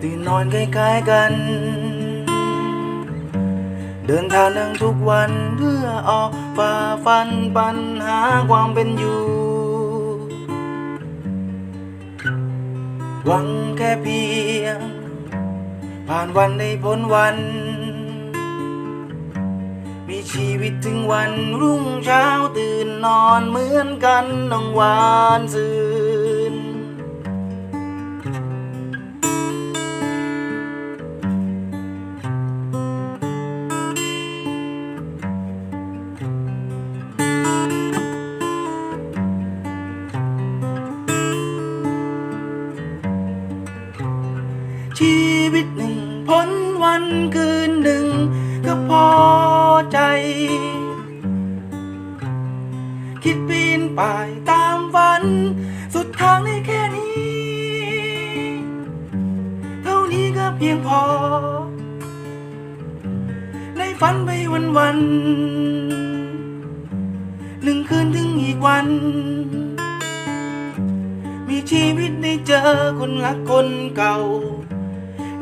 ตื่นนอนใกล้ๆกัน เดินทางนั่งทุกวันเพื่อออกฝ่าฟันปัญหาความเป็นอยู่ หวังแค่เพียง ผ่านวันได้พ้นวัน มีชีวิตถึงวันรุ่งเช้าตื่นนอนเหมือนกันน้องหวานซื่น ชีวิตหนึ่งพ้นวันคืนหนึ่ง ก็พอใจ คิดปีนป่ายตามฝัน สุดทางได้แค่นี้ เท่านี้ก็เพียงพอ ในฝันไปวันวันหนึ่งคืนถึงอีกวัน มีชีวิตได้เจอคนรักคนเก่า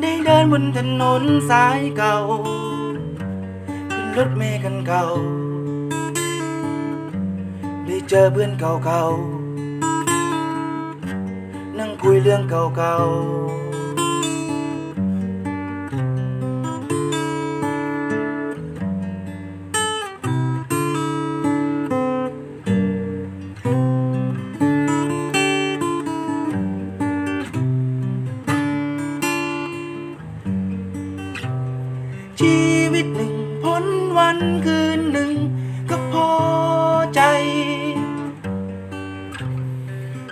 ได้เดินบนถนนสายเก่า ขึ้นรถเมล์กันเก่า ได้เจอเพื่อนเก่าๆ นั่งคุยเรื่องเก่าๆ ชีวิตหนึ่งพ้นวันคืนหนึ่ง ก็พอใจ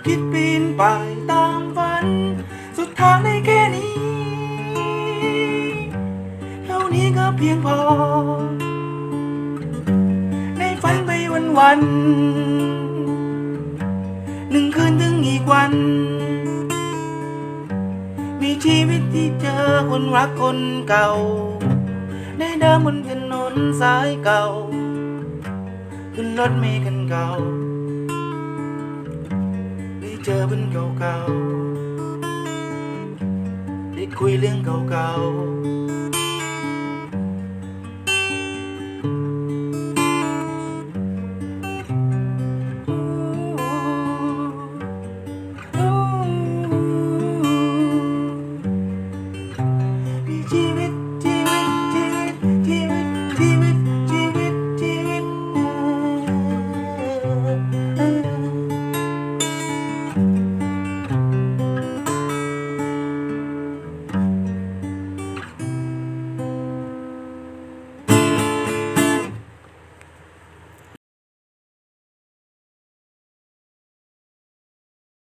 คิดปีนป่ายตามฝัน สุดทางได้แค่นี้เท่านี้ก็เพียงพอได้ฝันไปวันวันหนึ่งคืนถึงอีกวัน มีชีวิตที่เจอคนรักคนเก่า เดินบนถนนสายเก่า ขึ้นรถเมล์กันเก่าได้เจอเพื่อนเก่าๆได้คุยเรื่องเก่าๆ